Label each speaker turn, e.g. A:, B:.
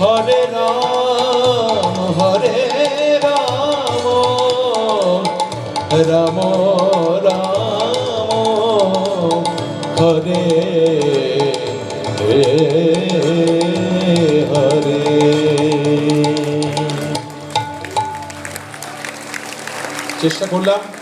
A: হরে রাম হরে রাম রাম রাম হরে হরে। চেষ্টা করলাম।